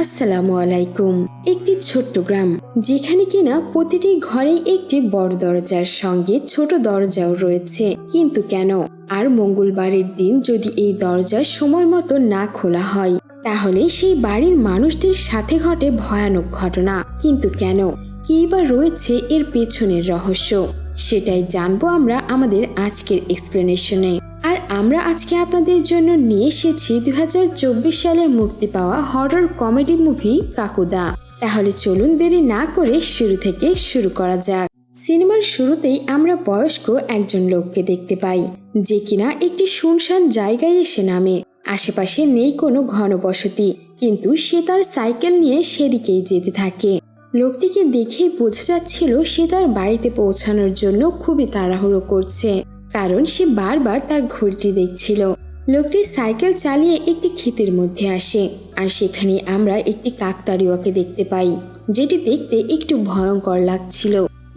আসসালামু আলাইকুম। একটি ছোট্ট গ্রাম, যেখানে কিনা প্রতিটি ঘরেই একটি বড় দরজার সঙ্গে ছোট দরজাও রয়েছে। কিন্তু কেন? আর মঙ্গলবারের দিন যদি এই দরজা সময় মতো না খোলা হয়, তাহলে সেই বাড়ির মানুষদের সাথে ঘটে ভয়ানক ঘটনা। কিন্তু কেন? কি বা রয়েছে এর পেছনের রহস্য? সেটাই জানব আমরা আমাদের আজকের এক্সপ্লেনেশনে আর আমরা আজকে আপনাদের জন্য নিয়ে এসেছি দুই হাজার চব্বিশ সালে মুক্তি পাওয়া হরর কমেডি মুভি কাকুদা। তাহলে চলুন দেরি না করে শুরু থেকে শুরু করা যাক। সিনেমার শুরুতেই আমরা বয়স্ক একজন লোককে দেখতে পাই, যে কিনা একটি শুনশান জায়গায় এসে নামে। আশেপাশে নেই কোনো ঘনবসতি, কিন্তু সে তার সাইকেল নিয়ে সেদিকেই যেতে থাকে। লোকটিকে দেখেই বোঝা যাচ্ছিল সে তার বাড়িতে পৌঁছানোর জন্য খুবই তাড়াহুড়ো করছে, কারণ সে বারবার তার ঘড়িটি দেখছিল। লোকটি সাইকেল চালিয়ে একটি ক্ষেতের মধ্যে আসে, আর সেখানে আমরা একটি কাকতাড়ুয়াকে দেখতে পাই, যেটি দেখতে একটু ভয়ঙ্কর লাগছিল।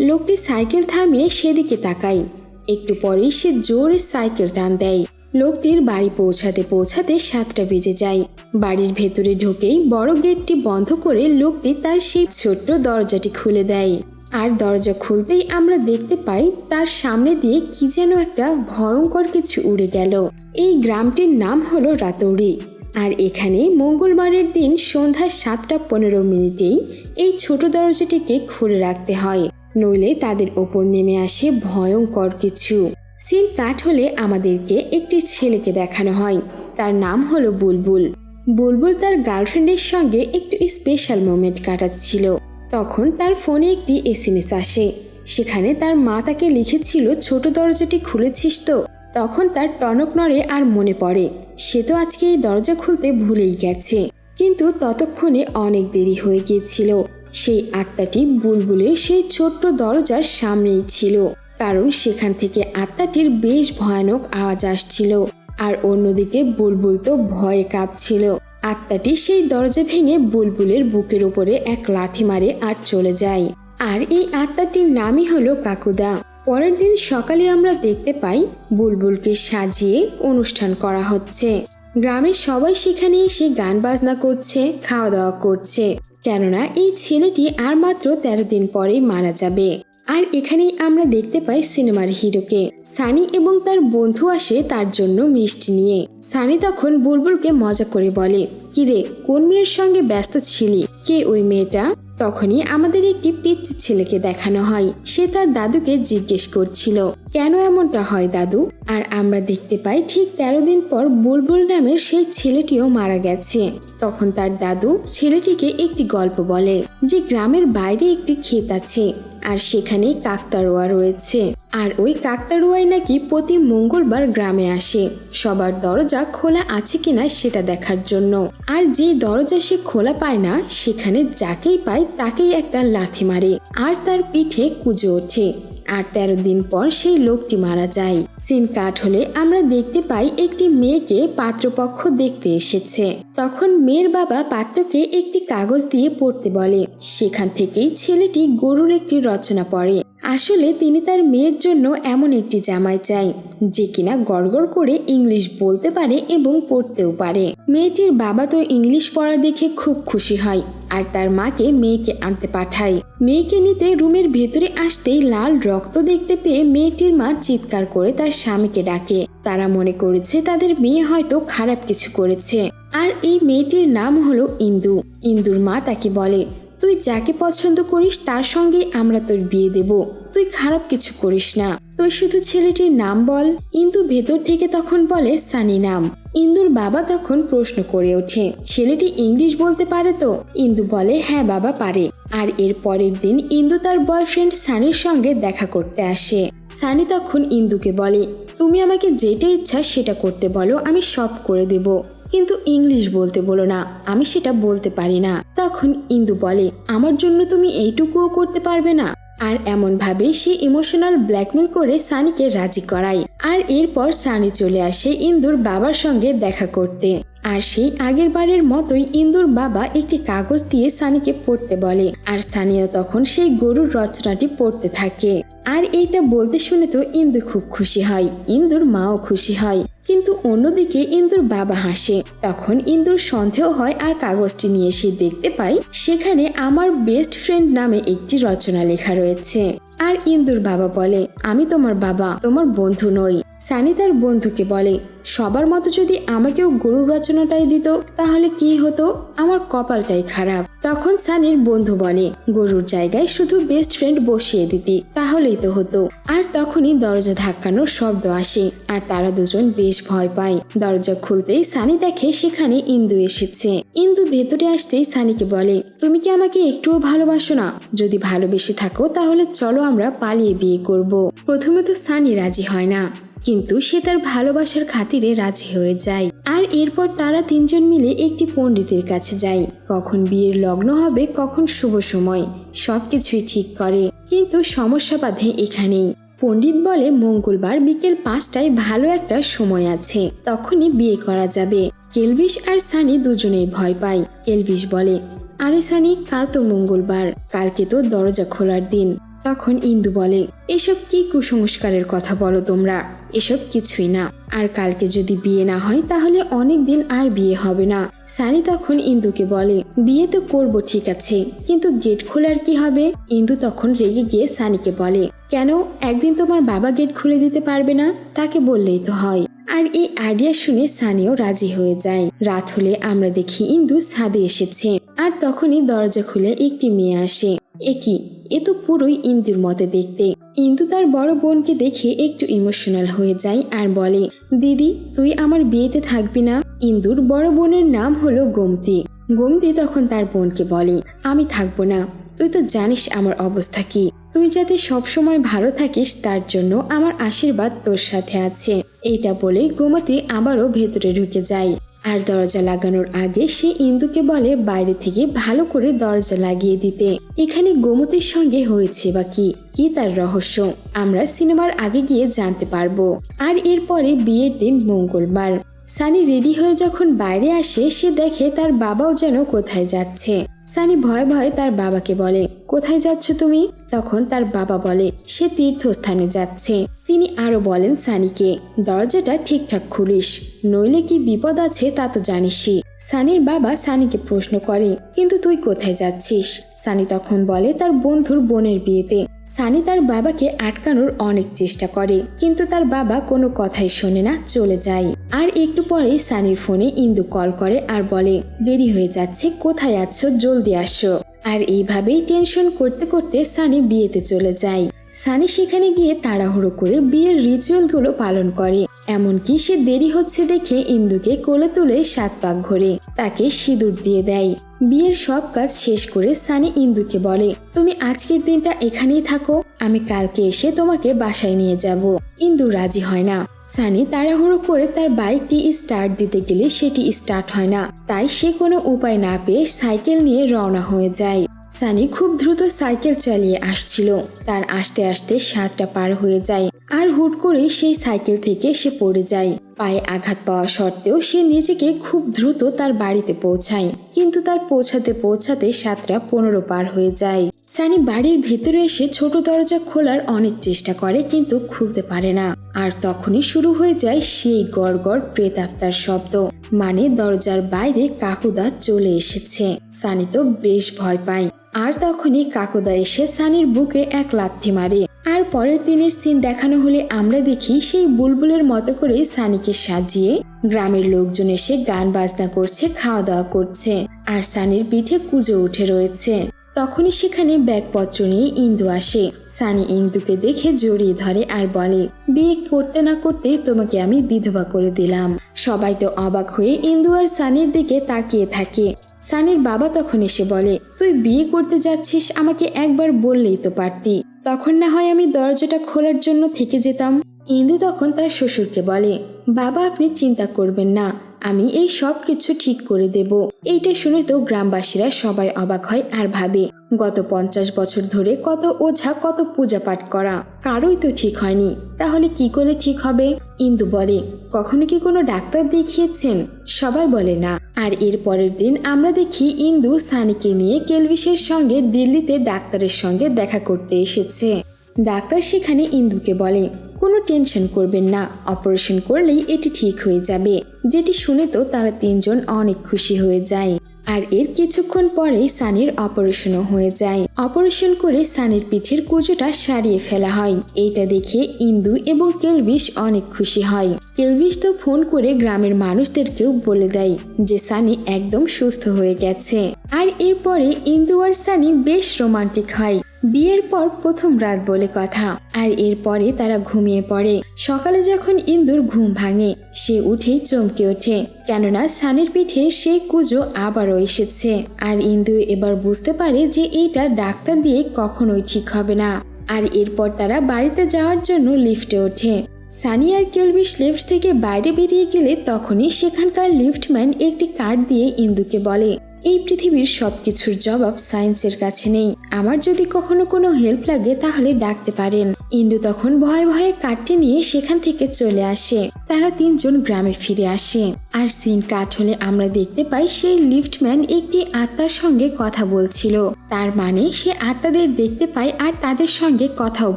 লোকটি সাইকেল থামিয়ে সেদিকে তাকাই একটু পরেই সে জোরে সাইকেল টান দেয়। লোকটির বাড়ি পৌঁছাতে পৌঁছাতে সাতটা বেজে যায় বাড়ির ভেতরে ঢুকেই বড় গেটটি বন্ধ করে লোকটি তার সেই ছোট্ট দরজাটি খুলে দেয়। আর দরজা খুলতেই আমরা দেখতে পাই তার সামনে দিয়ে কি যেন একটা ভয়ঙ্কর কিছু উড়ে গেল। এই গ্রামটির নাম হলো রাতৌড়ি আর এখানে মঙ্গলবারের দিন সন্ধ্যা সাতটা পনেরো মিনিটেই এই ছোট দরজাটিকে খুলে রাখতে হয়। নইলে তাদের ওপর নেমে আসে ভয়ঙ্কর কিছু। সিন কাট হলে আমাদেরকে একটি ছেলেকে দেখানো হয়। তার নাম হলো বুলবুল। বুলবুল তার গার্লফ্রেন্ডের সঙ্গে একটু স্পেশাল মোমেন্ট কাটাচ্ছিল। তখন তার ফোনে একটি এসএমএস আসে। সেখানে তার মা তাকে লিখেছিল, ছোট দরজাটি খুলেছিস তো? তখন তার টনক নড়ে আর মনে পড়ে, সে তো আজকে এই দরজা খুলতে ভুলেই গেছে। কিন্তু ততক্ষণে অনেক দেরি হয়ে গিয়েছিল। সেই আত্মাটি বুলবুলের সেই ছোট্ট দরজার সামনেই ছিল, কারণ সেখান থেকে আত্মাটির বেশ ভয়ানক আওয়াজ আসছিল। আর অন্যদিকে বুলবুল তো ভয়ে কাঁপছিল। আত্মাটি সেই দরজা ভেঙে বুলবুলের বুকের উপরে এক লাথি মারে আর চলে যায়। আর এই আত্মাটির নামই হলো কাকুদা। পরের দিন সকালে আমরা দেখতে পাই বুলবুলকে সাজিয়ে অনুষ্ঠান করা হচ্ছে। গ্রামের সবাই সেখানে এসে গান বাজনা করছে, খাওয়া দাওয়া করছে। কেননা এই ছেলেটি আর মাত্র তেরো দিন পরেই মারা যাবে। আর এখানেই আমরা দেখতে পাই সিনেমার হিরোকে। সানি এবং তার বন্ধু আসে তার জন্য মিষ্টি নিয়ে। সানি তখন বুলবুলকে মজা করে বলে, কিরে, কোন মেয়ের সঙ্গে ব্যস্ত ছিলি? কে ওই মেয়েটা? তখনই আমাদের একটি পিচ্ছি ছেলেকে দেখানো হয়। সে তার দাদুকে জিজ্ঞেস করছিল, কেন এমনটা হয় দাদু? আর আমরা দেখতে পাই ঠিক তেরো দিন পর বুলবুল নামের সেই ছেলেটিও মারা গেছে। তখন তার দাদু ছেলেটিকে একটি গল্প বলে, যে গ্রামের বাইরে একটি ক্ষেত আছে। আর সেখানে কাকতারোয়া রয়েছে। আর ওই কাকতারোয়াই নাকি প্রতি মঙ্গলবার গ্রামে আসে। সবার দরজা খোলা আছে কিনা সেটা দেখার জন্য। আর যে দরজা সে খোলা পায় না, সেখানে যাকেই পায় তাকেই একটা লাথি মারে। আর তার পিঠে কুজো ওঠে। আর তেরো দিন পর সেই লোকটি মারা যায়। সিন কাট হলে আমরা দেখতে পাই একটি মেয়েকে পাত্রপক্ষ দেখতে এসেছে। তখন মেয়ের বাবা পাত্রকে একটি কাগজ দিয়ে পড়তে বলে। সেখান থেকেই ছেলেটি গরুর একটি রচনা পড়ে। আসলে তিনি তার মেয়ের জন্য এমন একটি জামাই চাই, যে কিনা গড়গড় করে ইংলিশ বলতে পারে এবং পড়তেও পারে। মেয়েটির বাবা তো ইংলিশ পড়া দেখে খুব খুশি হয় আর তার মাকে মেয়েকে আনতে পাঠায়। মেয়েকে নিতে রুমের ভেতরে আসতেই লাল রক্ত দেখতে পেয়ে মেয়েটির মা চিৎকার করে তার স্বামীকে ডাকে। তারা মনে করেছে তাদের মেয়ে হয়তো খারাপ কিছু করেছে। আর এই মেয়েটির নাম হলো ইন্দু। ইন্দুর মা তাকে বলে তুই যাকে পছন্দ করিস, তার সঙ্গে আমরা তোর বিয়ে দেব। তুই খারাপ কিছু করিস না। তুই শুধু ছেলেটির নাম বল। ইন্দু ভেতর থেকে তখন বলে সানি নাম। ইন্দুর বাবা তখন প্রশ্ন করে ওঠে, ছেলেটি ইংলিশ বলতে পারে তো? ইন্দু বলে হ্যাঁ বাবা পারে। আর এর পরের দিন ইন্দু তার বয়ফ্রেন্ড সানির সঙ্গে দেখা করতে আসে। সানি তখন ইন্দুকে বলে তুমি আমাকে যেটা ইচ্ছা সেটা করতে বলো, আমি সব করে দেব। কিন্তু ইংলিশ বলতে বলো না, আমি সেটা বলতে পারি না। তখন ইন্দু বলে, আমার জন্য তুমি এইটুকুও করতে পারবে না। আর এমন ভাবে সে ইমোশনাল ব্ল্যাকমেল করে সানিকে রাজি করায়। আর এরপর সানি চলে আসে ইন্দুর বাবার সঙ্গে দেখা করতে। আর সেই আগের বারের মতোই ইন্দুর বাবা একটি কাগজ দিয়ে সানিকে পড়তে বলে। আর সানিয়া তখন সেই গরুর রচনাটি পড়তে থাকে। আর এইটা বলতে শুনে তো ইন্দু খুব খুশি হয়, ইন্দুর মাও খুশি হয়। কিন্তু অন্যদিকে ইন্দুর বাবা হাসে। তখন ইন্দুর সন্দেহ হয় আর কাগজটি নিয়ে সে দেখতে পায়, সেখানে আমার বেস্ট ফ্রেন্ড নামে একটি রচনা লেখা রয়েছে। আর ইন্দুর বাবা বলে, আমি তোমার বাবা, তোমার বন্ধু নই। সানি তার বন্ধুকে বলে, সবার মতো যদি আমাকেও গরুর রচনাটাই দিত, তাহলে কি হতো? আমার কপালটাই খারাপ। তখন সানির বন্ধু বলে, গরুর জায়গায় শুধু বেস্ট ফ্রেন্ড বসিয়ে দিতি, তাহলেই তো হতো। আর তখনই দরজা ধাক্কানোর শব্দ আসে, আর তারা দুজন বেশ ভয় পায়। দরজা খুলতেই সানি দেখে সেখানে ইন্দু এসেছে। ইন্দু ভেতরে আসতেই সানিকে বলে, তুমি কি আমাকে একটুও ভালোবাসো না? যদি ভালোবেসে থাকো, তাহলে চলো আমরা পালিয়ে বিয়ে করব। প্রথমে তো সানি রাজি হয় না। কিন্তু সে তার ভালোবাসার খাতিরে রাজি হয়ে যায়। আর এরপর তারা তিনজন মিলে একটি পণ্ডিতের কাছে যায়। কখন বিয়ের লগ্ন হবে, কখন শুভ সময়, সবকিছুই ঠিক করে। কিন্তু সমস্যা বাঁধে এখানেই। পণ্ডিত বলে, মঙ্গলবার বিকেল পাঁচটায় ভালো একটা সময় আছে। তখনই বিয়ে করা যাবে। কেলভিশ আর সানি দুজনেই ভয় পায়। কেলভিশ বলে, আরে সানি, কাল তো মঙ্গলবার। কালকে তো দরজা খোলার দিন। তখন ইন্দু বলে, এসব কি কুসংস্কারের কথা বলো তোমরা? এসব কিছুই না। আর কালকে যদি বিয়ে না হয়, তাহলে অনেক দিন আর বিয়ে হবে না। সানি তখন ইন্দুকে বলে, বিয়ে তো করব, ঠিক আছে। কিন্তু গেট খোলার কি হবে? ইন্দু তখন রেগে গিয়ে সানিকে বলে, কেন? একদিন তোমার বাবা গেট খুলে দিতে পারবে না? তাকে বললেই তো হয়। আর এই আইডিয়া শুনে সানিও রাজি হয়ে যায়। রাত হলে আমরা দেখি ইন্দু ছাদে এসেছে। আর তখনই দরজা খুলে একটি মেয়ে আসে। একই এ তো পুরোই ইন্দুর মতে দেখতে। ইন্দু তার বড় বোনকে দেখে একটু ইমোশনাল হয়ে যায় আর বলে, দিদি, তুই আমার বিয়েতে থাকবি না? ইন্দুর বড় বোনের নাম হলো গোমতি। গোমতি তখন তার বোনকে বলে, আমি থাকব না। তুই তো জানিস আমার অবস্থা কি। তুই যাতে সবসময় ভালো থাকিস, তার জন্য আমার আশীর্বাদ তোর সাথে আছে। এটা বলে গোমতি আবারও ভেতরে ঢুকে যায়। আর দরজা লাগানোর আগে সে ইন্দুকে বলে বাইরে থেকে ভালো করে দরজা লাগিয়ে দিতে। এখানে গোমতির সঙ্গে হয়েছে বা কি? কি তার রহস্য? আমরা সিনেমার আগে গিয়ে জানতে পারব। আর এরপরে বিয়ের দিন মঙ্গলবার। সানি রেডি হয়ে যখন বাইরে আসে, সে দেখে তার বাবাও যেন কোথায় যাচ্ছে। সানি ভয়ে ভয়ে তার বাবাকে বলে, কোথায় যাচ্ছ তুমি? তখন তার বাবা বলে, সে তীর্থস্থানে যাচ্ছে। তিনি আরও বলেন সানিকে, দরজাটা ঠিকঠাক খুলিস, নইলে কি বিপদ আছে তা তো জানিসই সানির বাবা সানিকে প্রশ্ন করে, কিন্তু তুই কোথায় যাচ্ছিস? সানি তখন বলে, তার বন্ধুর বোনের বিয়েতে। সানি তার বাবাকে আটকানোর অনেক চেষ্টা করে, কিন্তু তার বাবা কোনো কথাই শোনে না, চলে যায়। আর একটু পরেই সানির ফোনে ইন্দু কল করে আর বলে, দেরি হয়ে যাচ্ছে, কোথায় আছো? জলদি আসো। আর এইভাবেই টেনশন করতে করতে সানি বিয়েতে চলে যায়। সানি সেখানে গিয়ে তাড়াহুড়ো করে বিয়ের রিচুয়ালগুলো পালন করে, এমনকি সে দেরি হচ্ছে দেখে ইন্দুকে কোলে তুলে সাত পাক ঘোরে। তাকে সিঁদুর দিয়ে দেয়। বিয়ের সব কাজ শেষ করে সানি ইন্দুকে বলে, তুমি আজকের দিনটা এখানেই থাকো, আমি কালকে এসে তোমাকে বাসায় নিয়ে যাব। ইন্দু রাজি হয় না। সানি তাড়াহুড়ো করে তার বাইকটি স্টার্ট দিতে গেলে সেটি স্টার্ট হয় না। তাই সে কোনো উপায় না পেয়ে সাইকেল নিয়ে রওনা হয়ে যায়। সানি খুব দ্রুত সাইকেল চালিয়ে আসছিল। তার আসতে আসতে সাতটা পার হয়ে যায়। আর হুট করে সেই সাইকেল থেকে সে পড়ে যায়। পায়ে আঘাত পাওয়া সত্ত্বেও সে নিজেকে খুব দ্রুত তার বাড়িতে পৌঁছায়। কিন্তু তার পৌঁছাতে পৌঁছাতে সাতটা পনেরো পার হয়ে যায়। সানি বাড়ির ভেতরে এসে ছোট দরজা খোলার অনেক চেষ্টা করে কিন্তু খুলতে পারে না। আর তখনই শুরু হয়ে যায় সেই গড় গড় প্রেতাত্মার শব্দ। মানে দরজার বাইরে কাকুদা চলে এসেছে। সানি তো বেশ ভয় পায়। আর তখনই কাকুদা এসে সানির বুকে এক লাথি মারে। আর পরের দিনের সিন দেখানো হলে আমরা দেখি সেই বুলবুলের মতো করে সানিকে সাজিয়ে গ্রামের লোকজন এসে গান বাজনা করছে খাওয়া দাওয়া করছে। আর সানির পিঠে কুজো উঠে রয়েছে। তখনই সেখানে ব্যাগপত্র নিয়ে ইন্দু আসে। সানি ইন্দুকে দেখে জড়িয়ে ধরে আর বলে, বিয়ে করতে না করতে তোমাকে আমি বিধবা করে দিলাম। সবাই তো অবাক হয়ে ইন্দু আর সানির দিকে তাকিয়ে থাকে। সানির বাবা তখন এসে বলে, তুই বিয়ে করতে যাচ্ছিস আমাকে একবার বললেই তো পারতি। তখন না হয় আমি দরজাটা খোলার জন্য থেকে যেতাম? ইন্দু তখন তার শ্বশুরকে বলে বাবা, আপনি চিন্তা করবেন না, আমি এই সব কিছু ঠিক করে দেব। এইটা শুনে তো গ্রামবাসীরা সবাই অবাক হয় আর ভাবে, গত পঞ্চাশ বছর ধরে কত ওঝা, কত পূজা পাঠ করা, কারোই তো ঠিক হয়নি। তাহলে কি করে ঠিক হবে? ইন্দু বলে, কখনো কি কোনো ডাক্তার দেখিয়েছেন? সবাই বলে না। আর এর পরের দিন আমরা দেখি ইন্দু সানিকে নিয়ে কেলভিসের সঙ্গে দিল্লিতে ডাক্তারের সঙ্গে দেখা করতে এসেছে। ডাক্তার সেখানে ইন্দুকে বলে কোনো টেনশন করবেন না। অপারেশন করলেই এটি ঠিক হয়ে যাবে। যেটি শুনে তো তারা তিনজন অনেক খুশি হয়ে যায়। আর এর কিছুক্ষণ পরেই সানির অপারেশনও হয়ে যায়। অপারেশন করে সানির পিঠের কুচোটা সারিয়ে ফেলা হয়। এইটা দেখে ইন্দু এবং কেলভিশ অনেক খুশি হয়। কেলভিশ তো ফোন করে গ্রামের মানুষদেরকেও বলে দেয় যে সানি একদম সুস্থ হয়ে গেছে। আর এরপরে ইন্দু আর সানি বেশ রোমান্টিক হয়। বিয়ের পর প্রথম রাত বলে কথা, আর এরপরে তারা ঘুমিয়ে পড়ে। সকালে যখন ইন্দুর ঘুম ভাঙে, সে উঠেই চমকে ওঠে। কেননা সানের পিঠে সেই কুজো আবারও এসেছে, আর ইন্দু এবার বুঝতে পারে যে এইটা ডাক্তার দিয়ে কখনোই ঠিক হবে না। আর এরপর তারা বাড়িতে যাওয়ার জন্য লিফটে ওঠে। সানি আর কেলভিস লিফট থেকে বাইরে বেরিয়ে গেলে তখনই সেখানকার লিফটম্যান একটি কার্ড দিয়ে ইন্দুকে বলে এই পৃথিবীর সবকিছুর জবাব সায়েন্সের কাছে নেই। আমার যদি কখনো কোনো হেল্প লাগে, তাহলে ডাকতে পারেন। ইন্দু তখন ভয়ে ভয়ে কাটতে নিয়ে সেখান থেকে চলে আসে। তারা তিনজন গ্রামে ফিরে আসে। আর সিন কাট হলে আমরা দেখতে পাই, সেই লিফটম্যান একটি আত্মার সঙ্গে কথা বলছিল। তার মানে সে আত্মাদের দেখতে পায় আর তাদের সঙ্গে কথাও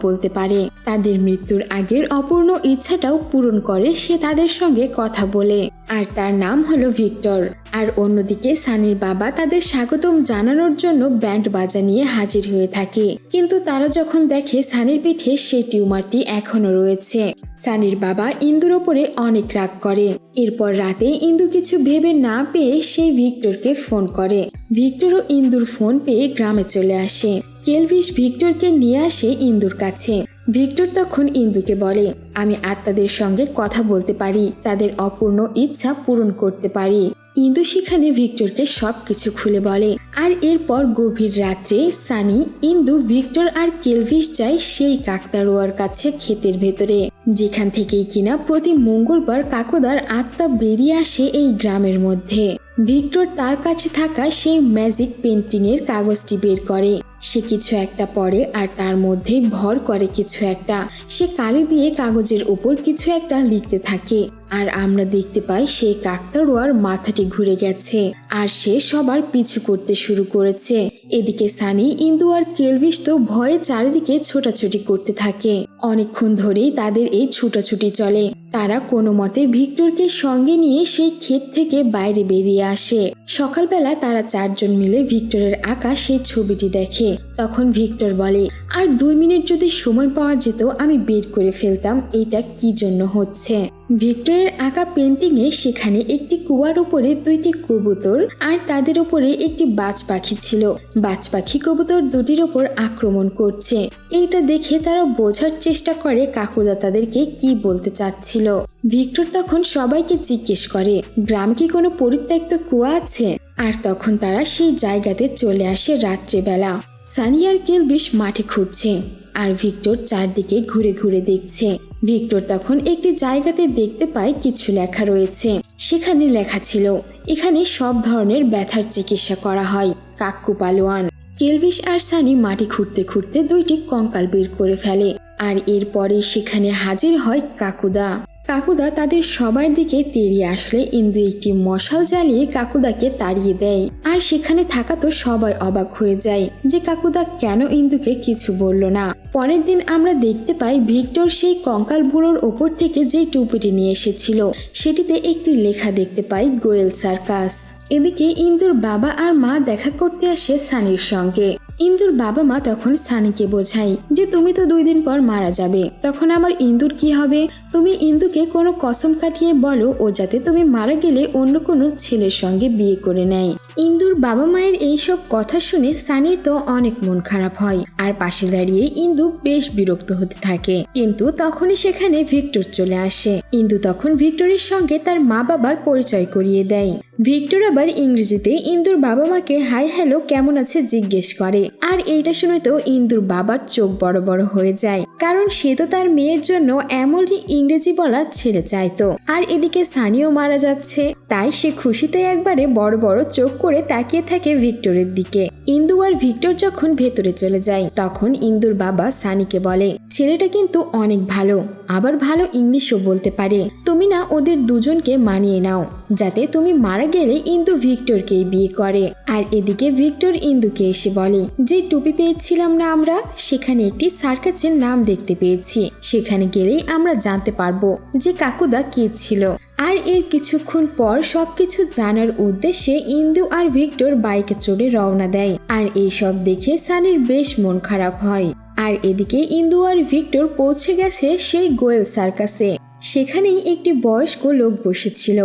বলতে পারে। তাদের মৃত্যুর আগের অপূর্ণ ইচ্ছাটাও পূরণ করে, সে তাদের সঙ্গে কথা বলে। আর তার নাম হলো ভিক্টর। আর অন্যদিকে সানির বাবা তাদের স্বাগতম জানানোর জন্য ব্যান্ড বাজা নিয়ে হাজির হয়ে থাকে। কিন্তু তারা যখন দেখে সানির পিঠে সেই টিউমারটি এখনও রয়েছে। সানির বাবা ইন্দুর ওপরে অনেক রাগ করে। এরপর রাতে ইন্দু কিছু ভেবে না পেয়ে সেই ভিক্টরকে ফোন করে। ভিক্টরও ইন্দুর ফোন পেয়ে গ্রামে চলে আসে। কেলভিস ভিক্টরকে নিয়ে আসে ইন্দুর কাছে। ভিক্টর তখন ইন্দুকে বলে, আমি আত্মাদের সঙ্গে কথা বলতে পারি, তাদের অপূর্ণ ইচ্ছা পূরণ করতে পারি। ইন্দু সেখানে ভিক্টরকে সবকিছু খুলে বলে। আর এরপর গভীর রাত্রে সানি, ইন্দু, ভিক্টর আর কেলভিস যায় সেই কাকতারোয়ার কাছে ক্ষেতের ভেতরে, যেখান থেকেই কিনা প্রতি মঙ্গলবার কাকুদার আত্মা বেরিয়ে আসে এই গ্রামের মধ্যে। ভিক্টর তার কাছে থাকা সেই ম্যাজিক পেন্টিং এর কাগজটি বের করে। সে কিছু একটা পড়ে আর তার মধ্যে ভর করে কিছু একটা। সে কালি দিয়ে কাগজের উপর কিছু একটা লিখতে থাকে। আর আমরা দেখতে পাই সেই কাকতারোয়ার মাথাটি ঘুরে গেছে আর সে সবার পিছু করতে শুরু করেছে। এদিকে সানি, ইন্দু আর কেলভিস তো ভয়ে চারিদিকে ছোটাছুটি করতে থাকে। অনেকক্ষণ ধরেই তাদের এই ছুটাছুটি চলে। তারা কোনো মতে ভিক্টরকে সঙ্গে নিয়ে সেই ক্ষেত থেকে বাইরে বেরিয়ে আসে। সকালবেলা তারা চারজন মিলে ভিক্টরের আঁকা সেই ছবিটি দেখে। তখন ভিক্টর বলে, আর দুই মিনিট যদি সময় পাওয়া যেত, আমি বের করে ফেলতাম। এটা কি জন্য হচ্ছে? ভিক্টরের আঁকা পেন্টিংয়ে সেখানে একটি কুয়ার উপরে দুইটি কবুতর আর তাদের উপরে একটি বাজ পাখি ছিল। বাজ পাখি কবুতর দুটির ওপর আক্রমণ করছে। এইটা দেখে তারা বোঝার চেষ্টা করে কাকুদা তাদেরকে কি বলতে চাচ্ছিল। ভিক্টর তখন সবাইকে জিজ্ঞেস করে, গ্রামে কি কোনো পরিত্যক্ত কুয়া আছে? আর তখন তারা সেই জায়গাতে চলে আসে রাত্রেবেলা। সানিয়ার আর কেলবিশ মাঠে খুঁজছে আর ভিক্টর চারদিকে ঘুরে ঘুরে দেখছে। ভিক্টর তখন একটি জায়গাতে দেখতে পায় কিছু লেখা রয়েছে। সেখানে লেখা ছিল, এখানে সব ধরনের ব্যথার চিকিৎসা করা হয় কাক্কু পালোয়ান। কেলভিস আর সানি মাটি খুঁড়তে খুঁড়তে দুইটি কঙ্কাল বের করে ফেলে, আর এরপরে সেখানে হাজির হয় কাকুদা। কাকুদা তাদের সবার দিকে তেড়িয়ে আসলে। ইন্দু একটি মশাল জ্বালিয়ে কাকুদাকে তাড়িয়ে দেয়। আর সেখানে থাকা তো সবাই অবাক হয়ে যায় যে কাকুদা কেন ইন্দুকে কিছু বলল না। পরের দিন আমরা দেখতে পাই ভিক্টর সেই কঙ্কাল বুড়োর ওপর থেকে যে টুপিটি নিয়ে এসেছিল, সেটিতে একটি লেখা দেখতে পাই, গোয়েল সার্কাস। এদিকে ইন্দুর বাবা আর মা দেখা করতে আসে সানির সঙ্গে। ইন্দুর বাবা মা তখন সানিকে বোঝায় যে, তুমি তো দুই দিন পর মারা যাবে। তখন আমার ইন্দুর কি হবে? তুমি ইন্দুকে কোনো কসম কাটিয়ে বলো, ও যাতে তুমি মারা গেলে অন্য কোনো ছেলের সঙ্গে বিয়ে করে নেয়। ইন্দুর বাবা মায়ের এইসব কথা শুনে সানির তো অনেক মন খারাপ হয়, আর পাশে দাঁড়িয়ে ইন্দু বেশ বিরক্ত হতে থাকে। কিন্তু তখনই সেখানে ভিক্টর চলে আসে। ইন্দু তখন ভিক্টরের সঙ্গে তার মা বাবার পরিচয় করিয়ে দেয়। ভিক্টর আবার ইংরেজিতে ইন্দুর বাবা মাকে, হাই, হ্যালো, কেমন আছে? জিজ্ঞেস করে। আর এইটা শুনে তো ইন্দুর বাবার চোখ বড় বড় হয়ে যায়, কারণ সে তো তার মেয়ের জন্য এমনই ইংরেজি বলা ছেড়ে চাইতো আর এদিকে সানিও মারা যাচ্ছে। তাই সে খুশিতে একবারে বড় বড় চোখ করে তাকিয়ে থাকে ভিক্টরের দিকে। ইন্দু আর ভিক্টর যখন ভেতরে চলে যায়, তখন ইন্দুর বাবা সানিকে বলে, ছেলেটা কিন্তু অনেক ভালো। আবার ভালো ইংলিশও বলতে পারে। তুমি না ওদের দুজনকে মানিয়ে নাও। যাতে তুমি মারা গেলে ইন্দু ভিক্টরকেই বিয়ে করে। আর এদিকে ভিক্টর ইন্দুকে এসে বলে যে, টুপি পেয়েছিলাম না আমরা, সেখানে একটি সার্কাসের নাম দেখতে পেয়েছি। সেখানে গেলেই আমরা জানতে পারব যে কাকুদা কে ছিল। আর এর কিছুক্ষণ পর সবকিছু জানার উদ্দেশ্যে ইন্দু আর ভিক্টর বাইকে চড়ে রওনা দেয়। আর এইসব দেখে সানির বেশ মন খারাপ হয়। আর এদিকে ইন্দু আর ভিক্টর পৌঁছে গেছে সেই গোয়েল সার্কাসে। সেখানেই একটি বয়স্ক লোক বসেছিল,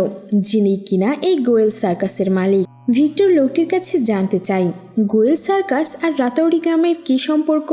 যিনি কিনা এই গোয়েল সার্কাসের মালিক। ভিক্টর লোকটির কাছে জানতে চাই, গোয়েল সার্কাস আর রাতৌড়ি গ্রামের কি সম্পর্ক?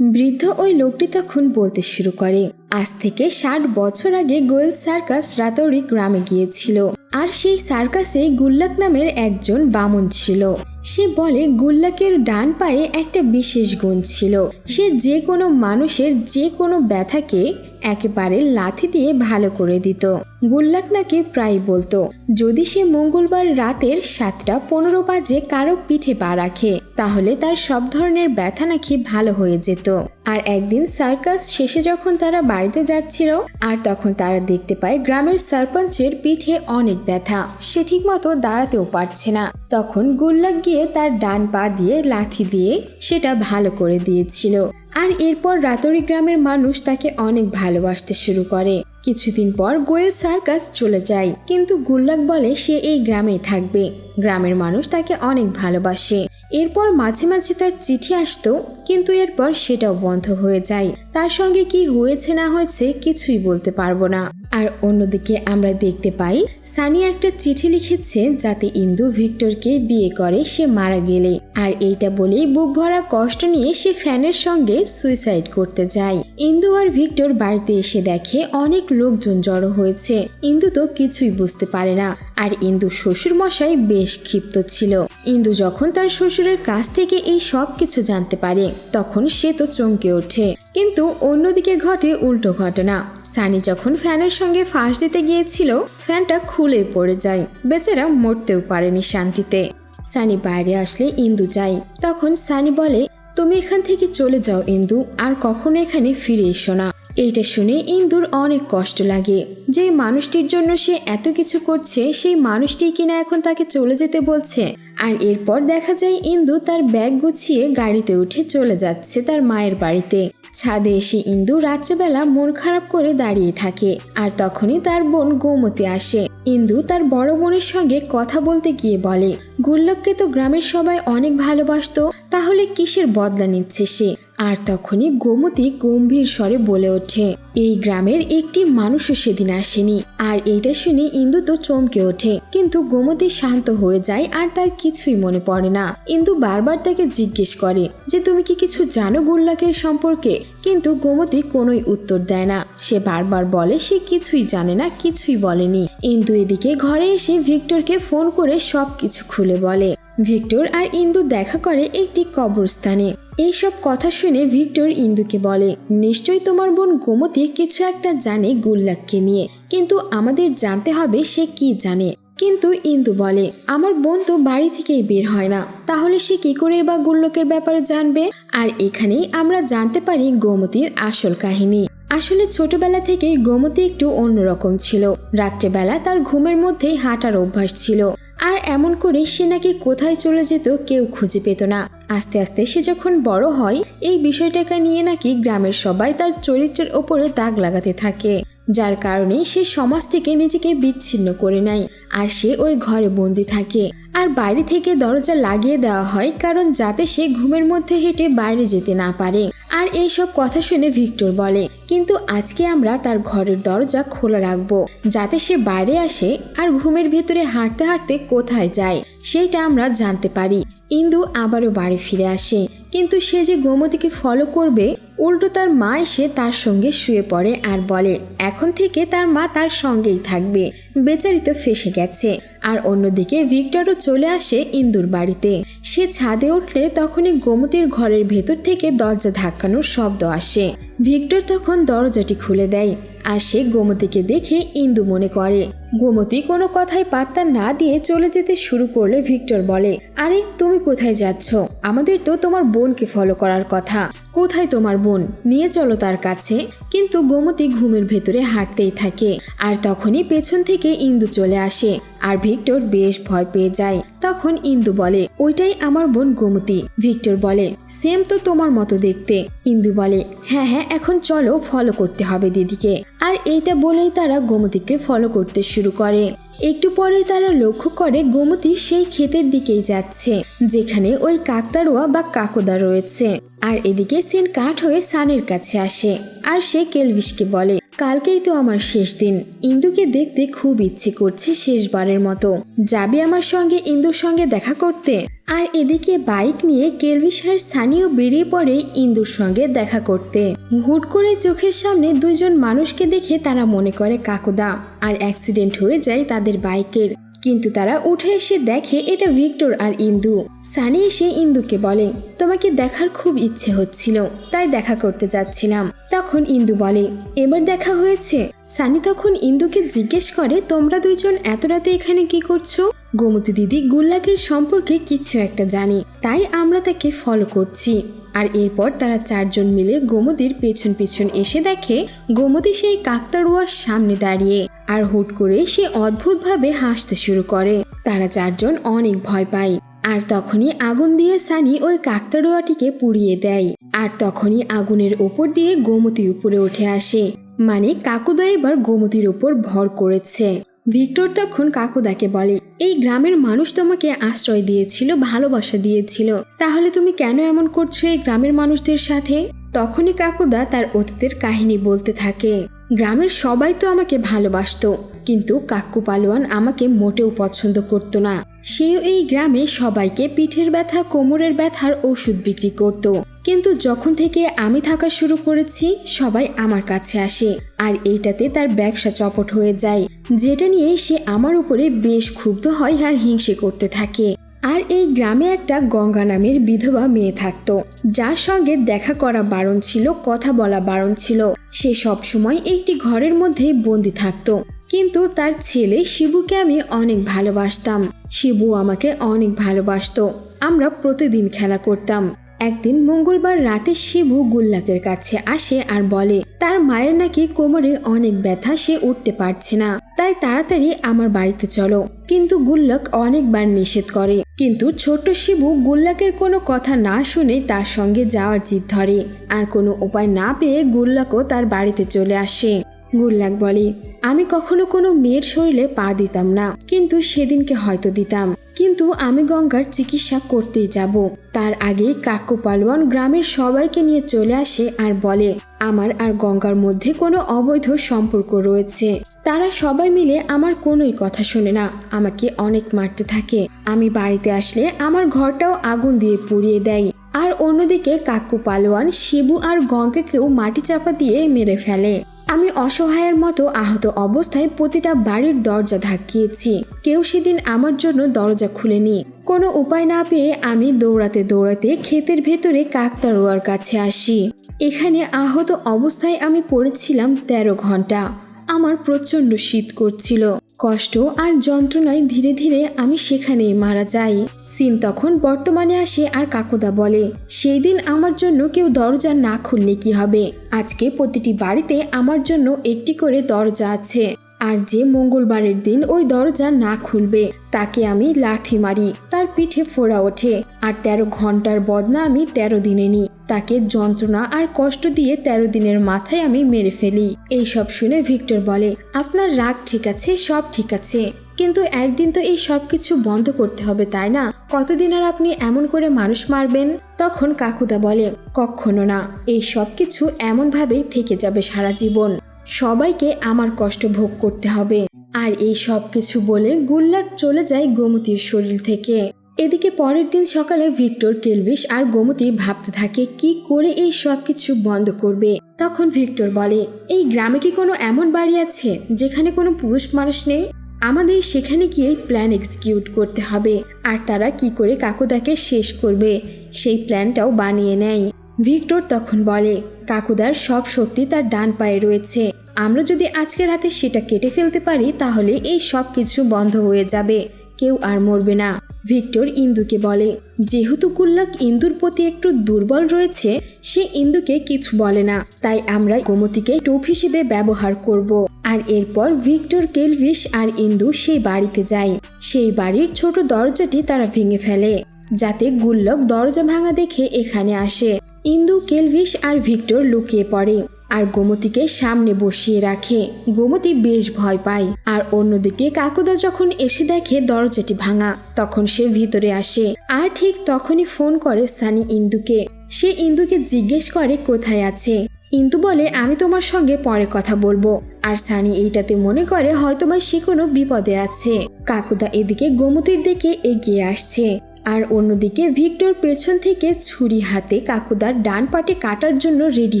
বৃদ্ধ ওই লোকটি তখন বলতে শুরু করে, আজ থেকে ষাট বছর আগে গোয়েল সার্কাস রাতৌড়ি গ্রামে গিয়েছিল, আর সেই সার্কাসে গুল্লাক নামের একজন বামুন ছিল। সে বলে, গুল্লাকের ডান পায়ে একটা বিশেষ গুণ ছিল, সে যে কোনো মানুষের যে কোনো ব্যথাকে একেবারে লাথি দিয়ে ভালো করে দিত। গুল্লাক নাকি প্রায় বলতো, যদি সে মঙ্গলবার রাতের সাতটা পনেরো বাজে কারও পিঠে পা রাখে, তাহলে তার সব ধরনের ব্যথা নাকি ভালো হয়ে যেত। আর একদিন সার্কাস শেষে যখন তারা বাড়িতে যাচ্ছিল, আর তখন তারা দেখতে পায় গ্রামের সারপঞ্চের পিঠে অনেক ব্যথা, সে ঠিকমতো দাঁড়াতেও পারছে না। তখন গুল্লাক গিয়ে তার ডান পা দিয়ে লাথি দিয়ে সেটা ভালো করে দিয়েছিল। আর এরপর রাতরি গ্রামের মানুষ তাকে অনেক ভালোবাসতে শুরু করে। কিছুদিন পর গোয়েল সার্কাস চলে যায়। কিন্তু গুল্লাক বলে সে এই গ্রামেই থাকবে। গ্রামের মানুষ তাকে অনেক ভালোবাসে। এরপর মাঝে মাঝে তার চিঠি আসতো, কিন্তু এরপর সেটাও বন্ধ হয়ে যায়। তার সঙ্গে কি হয়েছে না হয়েছে কিছুই বলতে পারব না। আর অন্যদিকে আমরা দেখতে পাই সানি একটা চিঠি লিখেছে যাতে ইন্দু ভিক্টরকে বিয়ে করে সে মারা গেলে। আর এইটা বলেই বুক ভরা কষ্ট নিয়ে সে ফ্যানের সঙ্গে সুইসাইড করতে যায়। ইন্দু আর ভিক্টর বাড়িতে এসে দেখে অনেক লোকজন জড়ো হয়েছে। ইন্দু তো কিছুই বুঝতে পারে না। আর ইন্দু শ্বশুর মশাই বেশ ক্ষিপ্ত ছিল। ইন্দু যখন তার শ্বশুরের কাছ থেকে এই সব কিছু জানতে পারে, তখন সে তো চমকে ওঠে। কিন্তু অন্যদিকে ঘটে উল্টো ঘটনা। সানি যখন ফ্যানের সঙ্গে ফাঁস দিতে গিয়েছিল, ফ্যানটা খুলে পড়ে যায়। বেচারা মরতেও পারেনি শান্তিতে। সানি বাইরে আসলে ইন্দু যায়। তখন সানি বলে, তুমি এখান থেকে চলে যাও ইন্দু, আর কখনো এখানে ফিরে এসো না। এইটা শুনে ইন্দুর অনেক কষ্ট লাগে। যে মানুষটির জন্য সে এত কিছু করছে, সেই মানুষটি কিনা এখন তাকে চলে যেতে বলছে। আর এরপর দেখা যায় ইন্দু তার ব্যাগ গুছিয়ে গাড়িতে উঠে চলে যাচ্ছে তার মায়ের বাড়িতে। ছাদে এসে ইন্দু রাত্রেবেলা মন খারাপ করে দাঁড়িয়ে থাকে আর তখনই তার বোন গোমতি আসে। ইন্দু তার বড় বোনের সঙ্গে কথা বলতে গিয়ে বলে, গুল্লককে তো গ্রামের সবাই অনেক ভালোবাসত, তাহলে কিসের বদলা নিচ্ছে সে? আর তখনই গোমতী গম্ভীর স্বরে বলে ওঠে, এই গ্রামের একটি মানুষও সেদিন আসেনি। আর এইটা শুনে ইন্দু তো চমকে ওঠে, কিন্তু গোমতী শান্ত হয়ে যায় আর তার কিছুই মনে পড়ে না। ইন্দু বারবার তাকে জিজ্ঞেস করে, যে তুমি কি কিছু জানো গুল্লাকের সম্পর্কে? কিন্তু গোমতী কোনোই উত্তর দেয় না। সে বারবার বলে, সে কিছুই জানে না, কিছুই বলেনি। ইন্দু এদিকে ঘরে এসে ভিক্টরকে ফোন করে সব কিছু খুলে বলে ভিক্টর আর ইন্দু দেখা করে একটি কবরস্থানে। এইসব কথা শুনে ভিক্টর ইন্দুকে বলে, নিশ্চয়ই তোমার বোন গোমতী কিছু একটা জানে গুল্লাককে নিয়ে, কিন্তু আমাদের জানতে হবে সে কি জানে। কিন্তু ইন্দু বলে, আমার বোন তো বাড়ি থেকেই বের হয় না, তাহলে সে কি করে বা গুল্লকের ব্যাপারে জানবে? আর এখানেই আমরা জানতে পারি গোমতীর আসল কাহিনী। আসলে ছোটবেলা থেকেই গোমতী একটু অন্যরকম ছিল। রাত্রেবেলা তার ঘুমের মধ্যেই হাঁটার অভ্যাস ছিল। আর এমন করে সে নাকি কোথায় চলে যেত কেউ খুঁজে পেত না। আস্তে আস্তে সে যখন বড় হয়, এই বিষয়টাকে নিয়ে নাকি গ্রামের সবাই তার চরিত্রের ওপরে দাগ লাগাতে থাকে। যার কারণে সে সমাজ থেকে নিজেকে বিচ্ছিন্ন করে নেয় আর সে ওই ঘরে বন্দি থাকে। আর বাইরে থেকে দরজা লাগিয়ে দেওয়া হয় কারণ যাতে সে ঘুমের মধ্যে হেঁটে বাইরে যেতে না পারে। আর এই সব কথা শুনে ভিক্টর বলে, কিন্তু আজকে আমরা তার ঘরের দরজা খোলা রাখব, যাতে সে বাইরে আসে আর ঘুমের ভিতরে হাঁটতে হাঁটতে কোথায় যায়, সেইটা আমরা জানতে পারি। ইন্দু আবারও বাড়ি ফিরে আসে। কিন্তু সে যে গোমতীকে ফলো করবে, উল্টো তার মা এসে তার সঙ্গে শুয়ে পড়ে আর বলে, এখন থেকে তার মা তার সঙ্গেই থাকবে। বেচারি তো ফেসে গেছে। আর অন্যদিকে ভিক্টরও চলে আসে ইন্দুর বাড়িতে। সে ছাদে উঠলে তখনই গোমতীর ঘরের ভেতর থেকে দরজা ধাক্কানোর শব্দ আসে। ভিক্টর তখন দরজাটি খুলে দেয় আর সে গোমতীকে দেখে ইন্দু মনে করে গোমতী কোনো কথায় পাত্তা না দিয়ে চলে যেতে শুরু করলে ভিক্টর বলে, আরে, তুমি কোথায় যাচ্ছ? আমাদের তো তোমার বোনকে ফলো করার কথা। কোথায় তোমার বোন? নিয়ে চলো তার কাছে। কিন্তু গোমতী ঘুমের ভেতরে হাঁটতেই থাকে। আর তখনই পেছন থেকে ইন্দু চলে আসে। আর ভিক্টর বেশ ভয় পেয়ে যায়। তখন ইন্দু বলে, ওইটাই আমার বোন গোমতী। ভিক্টর বলে, সেম তো তোমার মতো দেখতে। ইন্দু বলে হ্যাঁ হ্যাঁ এখন চলো ফলো করতে হবে দিদিকে। আর এইটা বলেই তারা গোমতীকে ফলো করতে শুরু করে। একটু পরে তারা লক্ষ্য করে গোমতী সেই ক্ষেতের দিকেই যাচ্ছে, যেখানে ওই কাকতারুয়া বা কাকোদা রয়েছে। আর এদিকে সেন কাঠ হয়ে সানের কাছে আসে, আর সে কেলভিসকে বলে, কালকেই তো আমার শেষ দিন। ইন্দুকে দেখতে খুব ইচ্ছে করছে শেষবারের মতো। যাবে আমার সঙ্গে ইন্দুর সঙ্গে দেখা করতে? আর এদিকে বাইক নিয়ে কেলবিশার আর সানিও বেরিয়ে পড়ে ইন্দুর সঙ্গে দেখা করতে। হুট করে চোখের সামনে দুইজন মানুষকে দেখে তারা মনে করে কাকুদা, আর অ্যাক্সিডেন্ট হয়ে যায় তাদের বাইকের। কিন্তু তারা উঠে এসে দেখে এটা ভিক্টর আর ইন্দু। সানি এসে ইন্দুকে বলে, তোমাকে দেখার খুব ইচ্ছে হচ্ছিল, তাই দেখা করতে যাচ্ছিলাম। তখন ইন্দু বলে, এবার দেখা হয়েছে। সানি তখন ইন্দুকে জিজ্ঞেস করে, তোমরা দুইজন এত রাতে এখানে কি করছ? গোমতী দিদি, গুল্লাকের সম্পর্কে কিছু একটা জানি, তাই আমরা তাকে ফলো করছি। আর এরপর তারা চারজন মিলে গোমতীর পেছন পেছন এসে দেখে গোমতী সেই কাকতাড়ুয়ার সামনে দাঁড়িয়ে আর হুট করে সে অদ্ভুতভাবে হাসতে শুরু করে। তারা চারজন অনেক ভয় পায় আর তখনই আগুন দিয়ে সানি ওই কাকতাড়ুয়াটিকে পুড়িয়ে দেয় আর তখনই আগুনের ওপর দিয়ে গোমতী উপরে উঠে আসে। মানে কাকুদা এবার গোমতীর ওপর ভর করেছে। ভিক্টর তখন কাকুদাকে বলে, এই গ্রামের মানুষ তোমাকে আশ্রয় দিয়েছিল, ভালোবাসা দিয়েছিল। তাহলে তুমি কেন এমন করছ এই গ্রামের মানুষদের সাথে? তখনই কাকুদা তার অতীতের কাহিনী বলতে থাকে, গ্রামের সবাই তো আমাকে ভালোবাসতো, কিন্তু কাকু পালোয়ান আমাকে মোটেও পছন্দ করত না। সেও এই গ্রামে সবাইকে পিঠের ব্যথা, কোমরের ব্যথার ওষুধ বিক্রি করত। কিন্তু যখন থেকে আমি থাকা শুরু করেছি, সবাই আমার কাছে আসে। আর এইটাতে তার ব্যবসা চপট হয়ে যায়, যেটা নিয়ে সে আমার উপরে বেশ ক্ষুব্ধ হয় আর হিংসে করতে থাকে। আর এই গ্রামে একটা গঙ্গা নামের বিধবা মেয়ে থাকতো, যার সঙ্গে দেখা করা বারণ ছিল, কথা বলা বারণ ছিল। সে সবসময় একটি ঘরের মধ্যে বন্দি থাকতো। কিন্তু তার ছেলে শিবুকে আমি অনেক ভালোবাসতাম। শিবু আমাকে অনেক ভালোবাসতো। আমরা প্রতিদিন খেলা করতাম। একদিন মঙ্গলবার রাতে শিবু গুল্লাকের কাছে আসে আর বলে, তার মায়ের নাকি কোমরে অনেক ব্যথা, সে উঠতে পারছে না। তাই তাড়াতাড়ি আমার বাড়িতে চলো। কিন্তু গুল্লাক অনেকবার নিষেধ করে। কিন্তু ছোট্ট শিবু গুল্লাকের কোনো কথা না শুনে তার সঙ্গে যাওয়ার জিদ ধরে। আর কোনো উপায় না পেয়ে গুল্লাকও তার বাড়িতে চলে আসে। গুল্লাক বলে, আমি কখনো কোনো মেয়ের শরীরে পা দিতাম না, কিন্তু সেদিনকে হয়তো দিতাম। কিন্তু আমি গঙ্গার চিকিৎসা করতেই যাব। তার আগে কাকু পালোয়ান গ্রামের সবাইকে নিয়ে চলে আসে আর বলে, আমার আর গঙ্গার মধ্যে কোনো অবৈধ সম্পর্ক রয়েছে। তারা সবাই মিলে আমার কোনোই কথা শোনে না। আমাকে অনেক মারতে থাকে। আমি বাড়িতে আসলে আমার ঘরটাও আগুন দিয়ে পুড়িয়ে দেয়। আর অন্যদিকে কাকু পালোয়ান শিবু আর গঙ্গাকেও মাটি চাপা দিয়ে মেরে ফেলে। আমি অসহায়ের মতো আহত অবস্থায় প্রতিটা বাড়ির দরজা ধাক্কিয়েছি। কেউ সেদিন আমার জন্য দরজা খুলেনি। কোনো উপায় না পেয়ে আমি দৌড়াতে দৌড়াতে ক্ষেতের ভেতরে কাকতারোয়ার কাছে আসি। এখানে আহত অবস্থায় আমি পড়েছিলাম তেরো ঘণ্টা। আমার প্রচণ্ড শীত করছিল। কষ্ট আর যন্ত্রণায় ধীরে ধীরে আমি সেখানে মারা যাই। সিন তখন বর্তমানে আসে আর কাকুদা বলে, সেই দিন আমার জন্য কেউ দরজা না খুললে কি হবে? আজকে প্রতিটি বাড়িতে আমার জন্য একটি করে দরজা আছে। আর যে মঙ্গলবারের দিন ওই দরজা না খুলবে, তাকে আমি লাথি মারি, তার পিঠে ফোড়া ওঠে, আর তেরো ঘণ্টার বদনা আমি তেরো দিনে নিই তাকে যন্ত্রণা আর কষ্ট দিয়ে তেরো দিনের মাথায় আমি মেরে ফেলি। এই সব শুনে ভিক্টর বলে, আপনার রাগ ঠিক আছে, সব ঠিক আছে। কিন্তু একদিন তো এই সব কিছু বন্ধ করতে হবে, তাই না? কতদিন আর আপনি এমন করে মানুষ মারবেন? তখন কাকুদা বলে, কখনো না। এই সব কিছু এমনভাবেই থেকে যাবে সারা জীবন। সবাইকে আমার কষ্ট ভোগ করতে হবে। আর এই সব কিছু বলে গুল্লাক চলে যায় গোমতীর শরীর থেকে। এদিকে পরের দিন সকালে ভিক্টর কেলভিশ আর গোমতী ভাবতে থাকে, কি করে এই সব কিছু বন্ধ করবে? তখন ভিক্টর বলে, এই গ্রামে কি কোনো এমন বাড়ি আছে যেখানে কোনো পুরুষ মানুষ নেই? আমাদের সেখানে গিয়ে প্ল্যান এক্সিকিউট করতে হবে। আর তারা কি করে কাকুদাকে শেষ করবে? সেই প্ল্যানটাও বানিয়ে নেয়। ভিক্টর তখন বলে, কাকুদার সব শক্তি তার ডান পায়ে রয়েছে। আমরা যদি আজকে রাতে সেটা কেটে ফেলতে পারি, তাহলে এই সব কিছু বন্ধ হয়ে যাবে। কেউ আর মরবে না। ভিক্টর ইন্দুকে বলে, যেহেতু গুল্লাক ইন্দুর প্রতি একটু দুর্বল রয়েছে, সে ইন্দুকে কিছু বলে না। তাই আমরা গোমতীকে টোপ হিসেবে ব্যবহার করব। আর এরপর ভিক্টর, কেলভিস আর ইন্দু সেই বাড়িতে যায়। সেই বাড়ির ছোট দরজাটি তারা ভেঙে ফেলে, যাতে গুল্লক দরজা ভাঙা দেখে এখানে আসে। ইন্দু, কেলভিস আর ভিক্টর লুকিয়ে পড়ে আর গোমতীকে সামনে বসিয়ে রাখে। গোমতী বেশ ভয় পায় আর অন্যদিকে কাকুদা যখন এসে দেখে দরজাটি ভাঙা, তখন সে ভিতরে আসে আর ঠিক তখনই ফোন করে সানি ইন্দুকে। সে ইন্দুকে জিজ্ঞেস করে, কোথায় আছে? ইন্দু বলে, আমি তোমার সঙ্গে পরে কথা বলব। আর সানি এইটাতে মনে করে, হয়তোবা সে কোনো বিপদে আছে। কাকুদা এদিকে গোমতীর দিকে এগিয়ে আসছে। আর অন্যদিকে ভিক্টর পেছন থেকে ছুরি হাতে কাকুদার ডান পাটে কাটার জন্য রেডি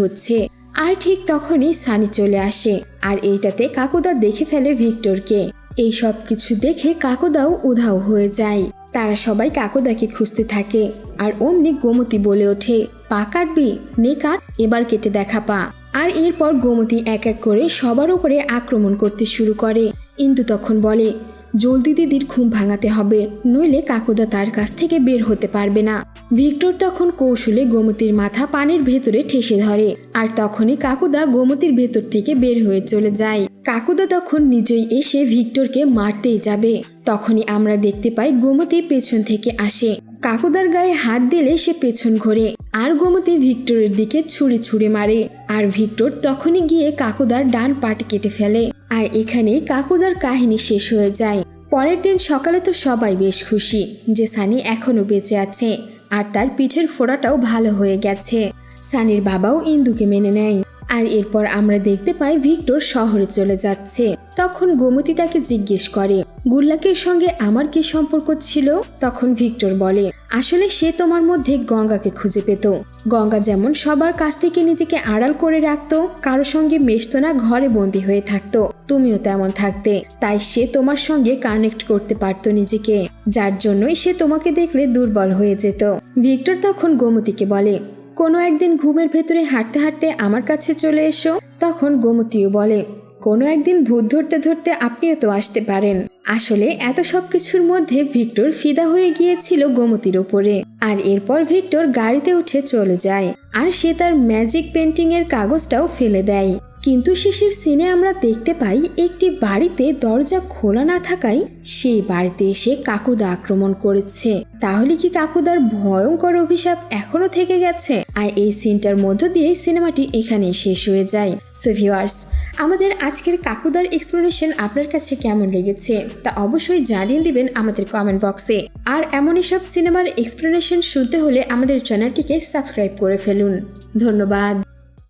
হচ্ছে। আর ঠিক তখনই সানি চলে আসে, আর এইটাতে কাকুদা দেখে ফেলে ভিক্টরকে। এই সব কিছু দেখে কাকুদাও উধাও হয়ে যায়। তারা সবাই কাকুদাকে খুঁজতে থাকে, আর অমনি গোমতী বলে ওঠে, পা কাটবি? নে কাট, এবার কেটে দেখা পা। আর এরপর গোমতী এক এক করে সবার উপরে আক্রমণ করতে শুরু করে। ইন্দু তখন বলে জলদি দিদির ঘুম ভাঙাতে হবে, নইলে কাকুদা তার কাছ থেকে বের হতে পারবে না। ভিক্টর তখন কৌশলে গোমতির মাথা পানির ভেতরে ঠেসে ধরে, আর তখনই কাকুদা গোমতির ভেতর থেকে বের হয়ে চলে যায়। কাকুদা তখন নিজেই এসে ভিক্টরকে মারতেই যাবে। তখনই আমরা দেখতে পাই গোমতি পেছন থেকে আসে। কাকুদার গায়ে হাত দিলে সে পেছন ঘোরে। আর গোমতী ভিক্টরের দিকে ছুরি ছুঁড়ে মারে। আর ভিক্টর তখনই গিয়ে কাকুদার ডান পাট কেটে ফেলে। আর এখানেই কাকুদার কাহিনী শেষ হয়ে যায়। পরের দিন সকালে তো সবাই বেশ খুশি যে সানি এখনও বেঁচে আছে। আর তার পিঠের ফোড়াটাও ভালো হয়ে গেছে। সানির বাবাও ইন্দুকে মেনে নেয়। আর এরপর আমরা দেখতে পাই ভিক্টর শহরে চলে যাচ্ছে। তখন গোমতী তাকে জিজ্ঞেস করে, গুল্লাকের সঙ্গে আমার কি সম্পর্ক ছিল? তখন ভিক্টর বলে, আসলে সে তোমার মধ্যে গঙ্গাকে খুঁজে পেত। গঙ্গা যেমন সবার কাছ থেকে নিজেকে আড়াল করে রাখতো, কারও সঙ্গে মেশতো না, ঘরে বন্দি হয়ে থাকতো, তুমিও তেমন থাকতে। তাই সে তোমার সঙ্গে কানেক্ট করতে পারতো নিজেকে, যার জন্যই সে তোমাকে দেখলে দুর্বল হয়ে যেত। ভিক্টর তখন গোমতীকে বলে কোনো একদিন ঘুমের ভেতরে হাঁটতে হাঁটতে আমার কাছে চলে এসো। তখন গোমতীও বলে, কোনো একদিন ভূত ধরতে ধরতে আপনিও তো আসতে পারেন। আসলে এত সব কিছুর মধ্যে ভিক্টর ফিদা হয়ে গিয়েছিল গোমতির ওপরে। আর এরপর ভিক্টর গাড়িতে উঠে চলে যায়। আর সে তার ম্যাজিক পেন্টিংয়ের কাগজটাও ফেলে দেয়। কিন্তু শেষের সিনে আমরা দেখতে পাই একটি বাড়িতে দরজা খোলা না থাকায় সেই বাড়িতে এসে কাকুদা আক্রমণ করেছে। তাহলে কি কাকুদার ভয়ঙ্কর অভিশাপ এখনও থেকে গেছে? আর এই সিনটার মধ্য দিয়ে সিনেমাটি এখানে শেষ হয়ে যায়। ভিউয়ার্স আমাদের আজকের কাকুদার এক্সপ্লেনেশন আপনার কাছে কেমন লেগেছে? তা অবশ্যই জানিয়ে দিবেন আমাদের কমেন্ট বক্সে আর এমনই সব সিনেমার এক্সপ্লেনেশন শুনতে হলে আমাদের চ্যানেলটিকে সাবস্ক্রাইব করে ফেলুন। ধন্যবাদ।